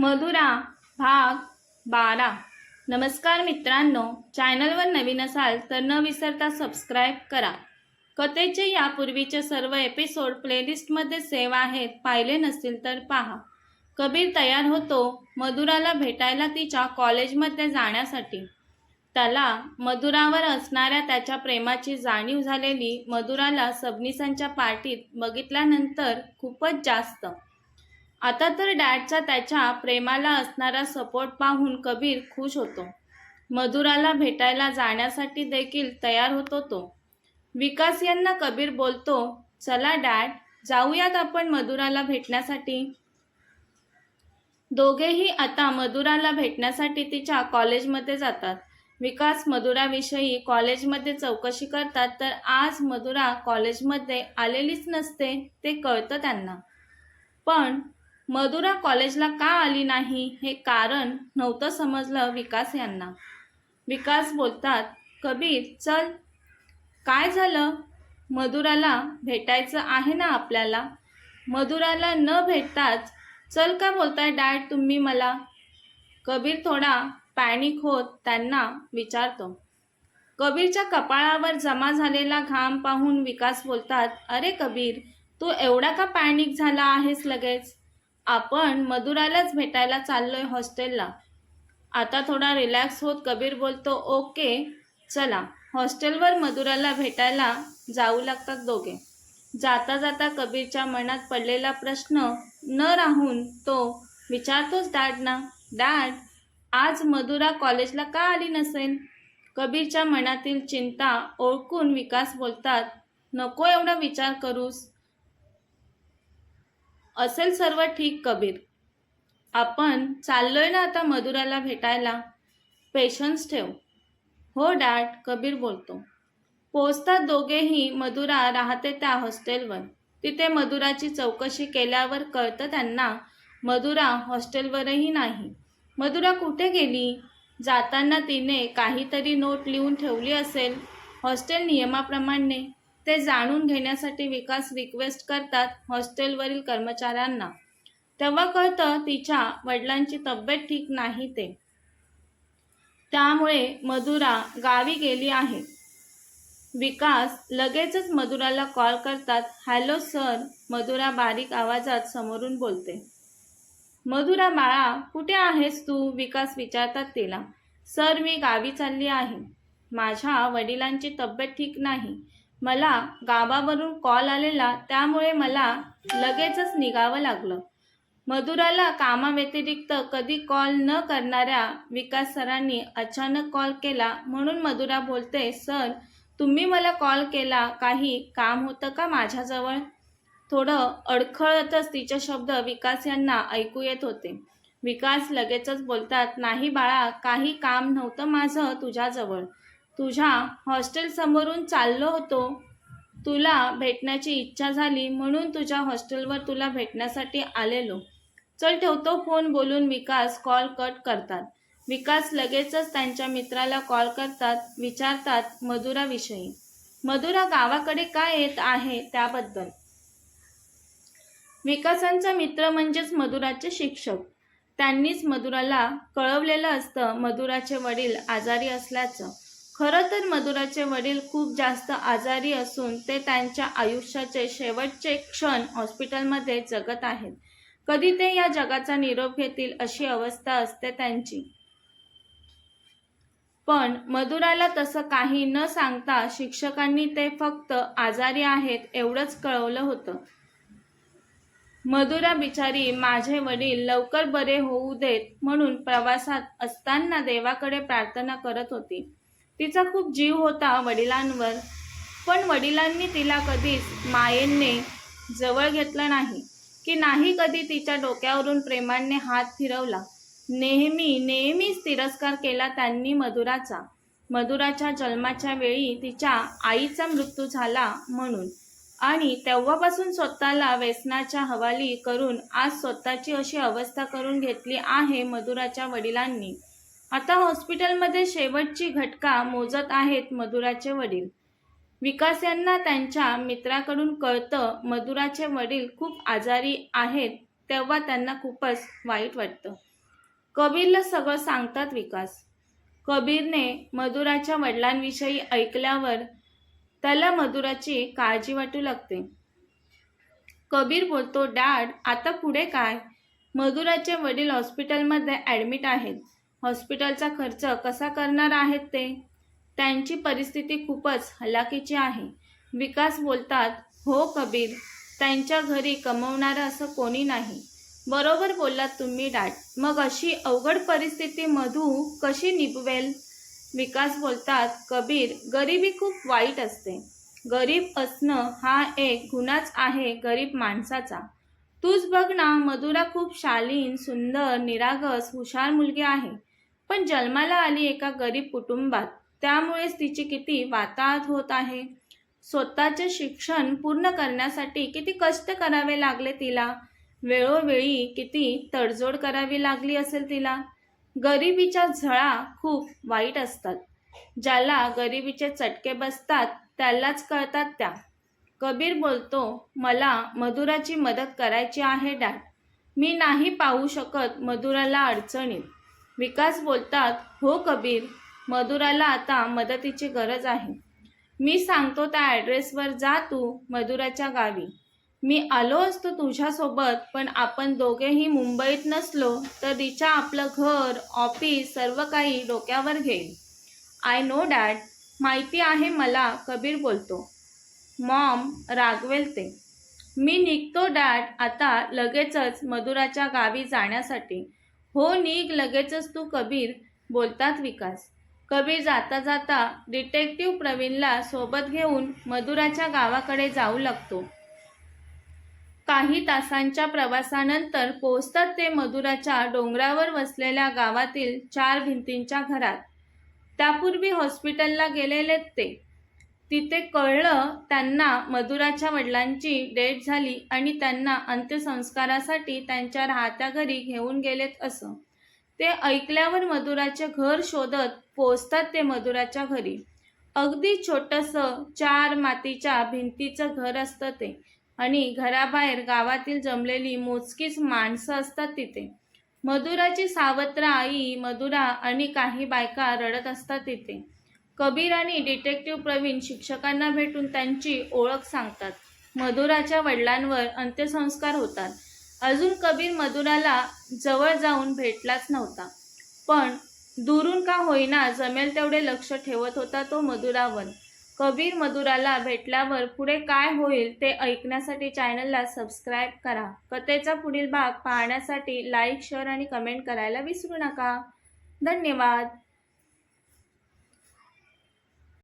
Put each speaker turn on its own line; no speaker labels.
मधुरा भाग बारा. नमस्कार मित्रांनो चॅनलवर नवीन असाल तर न विसरता सबस्क्राईब करा. कथेचे यापूर्वीचे सर्व एपिसोड प्लेलिस्टमध्ये सेव आहेत पाहिले नसतील तर पहा. कबीर तयार होतो मधुराला भेटायला तिच्या कॉलेजमध्ये जाण्यासाठी. त्याला मधुरावर असणाऱ्या त्याच्या प्रेमाची जाणीव झालेली मधुराला सबनिसांच्या पार्टीत बघितल्यानंतर खूपच जास्त. आता तर डॅडचा त्याच्या प्रेमाला असणारा सपोर्ट पाहून कबीर खुश होतो. मधुराला भेटायला जाण्यासाठी देखील तयार होतो तो विकास यांना कबीर बोलतो चला डॅड जाऊयात आपण मधुराला भेटण्यासाठी. दोघेही आता मधुराला भेटण्यासाठी तिच्या कॉलेजमध्ये जातात. विकास मधुराविषयी कॉलेजमध्ये चौकशी करतात तर आज मधुरा कॉलेजमध्ये आलेलीच नसते ते कळतं त्यांना. पण मधुरा कॉलेजला का आली नाही हे कारण नव्हतं समजलं विकास यांना. विकास बोलतात कबीर चल. काय झालं? मधुराला भेटायचं आहे ना आपल्याला? मधुराला न भेटताच चल का बोलताय डॅड तुम्ही मला कबीर थोडा पॅनिक होत त्यांना विचारतो. कबीरच्या कपाळावर जमा झालेला घाम पाहून विकास बोलतात अरे कबीर तू एवढा का पॅनिक झाला आहेस लगेच? आपण मधुरालाच भेटायला चाललोय हॉस्टेलला. आता थोडा रिलॅक्स होत कबीर बोलतो ओके चला. हॉस्टेलवर मधुराला भेटायला जाऊ लागतात दोघे. जाता जाता कबीरच्या मनात पडलेला प्रश्न न राहून तो विचारतोच डॅडना डॅड आज मधुरा कॉलेजला का आली नसेल? कबीरच्या मनातील चिंता ओळखून विकास बोलतात नको एवढा विचार करूस. असेल सर्व ठीक कबीर. आपण चाललोय ना आता मधुराला भेटायला? पेशन्स ठेव. हो डॅड कबीर बोलतो. पोचतात दोघेही मधुरा राहते त्या हॉस्टेलवर. तिथे मधुराची चौकशी केल्यावर कळतं त्यांना मधुरा हॉस्टेलवरही नाही. मधुरा कुठे गेली? जाताना तिने काहीतरी नोट लिहून ठेवली असेल. हॉस्टेल नियमाप्रमाणे ते जाणून घेण्यासाठी विकास रिक्वेस्ट करतात हॉस्टेलवरील कर्मचाऱ्यांना. तेव्हा कळतं तिच्या वडिलांची तब्येत ठीक नाही ते. त्यामुळे मधुरा गावी गेली आहे. विकास लगेचच मधुराला कॉल करतात. हॅलो सर मधुरा बारीक आवाजात समोरून बोलते. मधुरा बाळा कुठे आहेस तू? विकास विचारतात तिला. सर मी गावी चालली आहे. माझ्या वडिलांची तब्येत ठीक नाही. मला गावावरून कॉल आलेला त्यामुळे मला लगेचच निघावं लागलं. मधुराला कामाव्यतिरिक्त कधी कॉल न करणाऱ्या विकास सरांनी अचानक कॉल केला. म्हणून मधुरा बोलते सर तुम्ही मला कॉल केला. काही काम होतं का माझ्याजवळ? थोडं अडखळतच तिचे शब्द विकास यांना ऐकू येत होते. विकास लगेचच बोलतात नाही बाळा काही काम नव्हतं माझं तुझ्याजवळ. तुझ्या हॉस्टेल समोरून चाललो होतो. तुला भेटण्याची इच्छा झाली म्हणून तुझ्या हॉस्टेलवर तुला भेटण्यासाठी आलेलो. चल ठेवतो फोन बोलून विकास कॉल कट करतात. विकास लगेचच त्यांच्या मित्राला कॉल करतात विचारतात मधुराविषयी. मधुरा गावाकडे काय येत आहे त्याबद्दल. विकासांचा मित्र म्हणजेच मधुराचे शिक्षक. त्यांनीच मधुराला कळवलेलं असतं. मधुराचे वडील आजारी असल्याचं. खरं तर मधुराचे वडील खूप जास्त आजारी असून ते त्यांच्या आयुष्याचे शेवटचे क्षण हॉस्पिटलमध्ये जगत आहेत. कधी ते या जगाचा निरोप घेतील अशी अवस्था असते त्यांची. पण मधुराला तसं काही न सांगता शिक्षकांनी ते फक्त आजारी आहेत एवढंच कळवलं होतं. मधुरा बिचारी माझे वडील लवकर बरे होऊ देत म्हणून प्रवासात असताना देवाकडे प्रार्थना करत होती. तिचा खूप जीव होता वडिलांवर पण वडिलांनी तिला कधीच मायेने जवळ घेतलं नाही की नाही कधी तिच्या डोक्यावरून प्रेमाने हात फिरवला. नेहमी नेहमीच तिरस्कार केला त्यांनी मधुराचा मधुराच्या जन्माच्या वेळी तिच्या आईचा मृत्यू झाला म्हणून. आणि तेव्हापासून स्वतःला व्यसनाच्या हवाली करून आज स्वतःची अशी अवस्था करून घेतली आहे मधुराच्या वडिलांनी. आता हॉस्पिटलमध्ये शेवटची घटका मोजत आहेत मधुराचे वडील. विकास यांना त्यांच्या मित्राकडून कळतं मधुराचे वडील खूप आजारी आहेत तेव्हा त्यांना खूपच वाईट वाटतं. कबीरला सगळं सांगतात विकास. कबीरने मधुराच्या वडिलांविषयी ऐकल्यावर त्याला मधुराची काळजी वाटू लागते. कबीर बोलतो डॅड आता पुढे काय? मधुराचे वडील हॉस्पिटलमध्ये ॲडमिट आहेत. हॉस्पिटलचा खर्च कसा करणार आहेत ते? त्यांची परिस्थिती खूपच हलाखीची आहे. विकास बोलतात हो कबीर त्यांच्या घरी कमवणारं असं कोणी नाही. बरोबर बोललात तुम्ही डाट. मग अशी अवघड परिस्थिती मधू कशी निभवेल? विकास बोलतात कबीर गरिबी खूप वाईट असते. गरीब असणं हा एक गुन्हाच आहे गरीब माणसाचा. तूच बघ ना मधुरा खूप शालीन सुंदर निरागस हुशार मुलगी आहे. पण जन्माला आली एका गरीब कुटुंबात. त्यामुळेच तिची किती वाताहत होत आहे. स्वतःचे शिक्षण पूर्ण करण्यासाठी किती कष्ट करावे लागले तिला? वेळोवेळी किती तडजोड करावी लागली असेल तिला? गरिबीच्या झळा खूप वाईट असतात. ज्याला गरिबीचे चटके बसतात त्यालाच कळतात त्या. कबीर बोलतो मला मधुराची मदत करायची आहे डॅड. मी नाही पाहू शकत मधुराला अडचणीत. विकास बोलतात हो कबीर मधुराला आता मदतीची गरज आहे. मी सांगतो त्या ॲड्रेसवर जा तू मधुराच्या गावी. मी आलो असतो तुझ्यासोबत पण आपण दोघेही मुंबईत नसलो तर तिच्या आपलं घर ऑफिस सर्व काही डोक्यावर घेईल. आय नो डॅड माहिती आहे मला कबीर बोलतो. मॉम रागवेल ते. मी निघतो डॅड आता लगेचच मधुराच्या गावी जाण्यासाठी. हो निघ लगेचच तू कबीर बोलतात विकास. कबीर जाता जाता डिटेक्टिव्ह प्रवीणला सोबत घेऊन मधुराच्या गावाकडे जाऊ लागतो. काही तासांच्या प्रवासानंतर पोहोचतात ते मधुराच्या डोंगरावर वसलेल्या गावातील चार भिंतींच्या घरात. त्यापूर्वी हॉस्पिटलला गेलेलेत ते. तिथे कळलं त्यांना मधुराच्या वडिलांची डेट झाली आणि त्यांना अंत्यसंस्कारासाठी त्यांच्या राहत्या घरी घेऊन गेलेत असं. ते ऐकल्यावर मधुराचे घर शोधत पोचतात ते मधुराच्या घरी. अगदी छोटंसं चार मातीच्या भिंतीचं घर असतं ते आणि घराबाहेर गावातील जमलेली मोजकीच माणसं असतात तिथे. मधुराची सावत्र आई मधुरा आणि काही बायका रडत असतात तिथे. कबीर आणि डिटेक्टिव्ह प्रवीण शिक्षकांना भेटून त्यांची ओळख सांगतात. मधुराच्या वडिलांवर अंत्यसंस्कार होतात. अजून कबीर मधुराला जवळ जाऊन भेटलाच नव्हता. पण दुरून का होईना जमेल तेवढे लक्ष ठेवत होता तो मधुरावर. कबीर मधुराला भेटल्यावर पुढे काय होईल ते ऐकण्यासाठी चॅनलला सबस्क्राईब करा. कथेचा पुढील भाग पाहण्यासाठी लाईक शेअर आणि कमेंट करायला विसरू नका. धन्यवाद.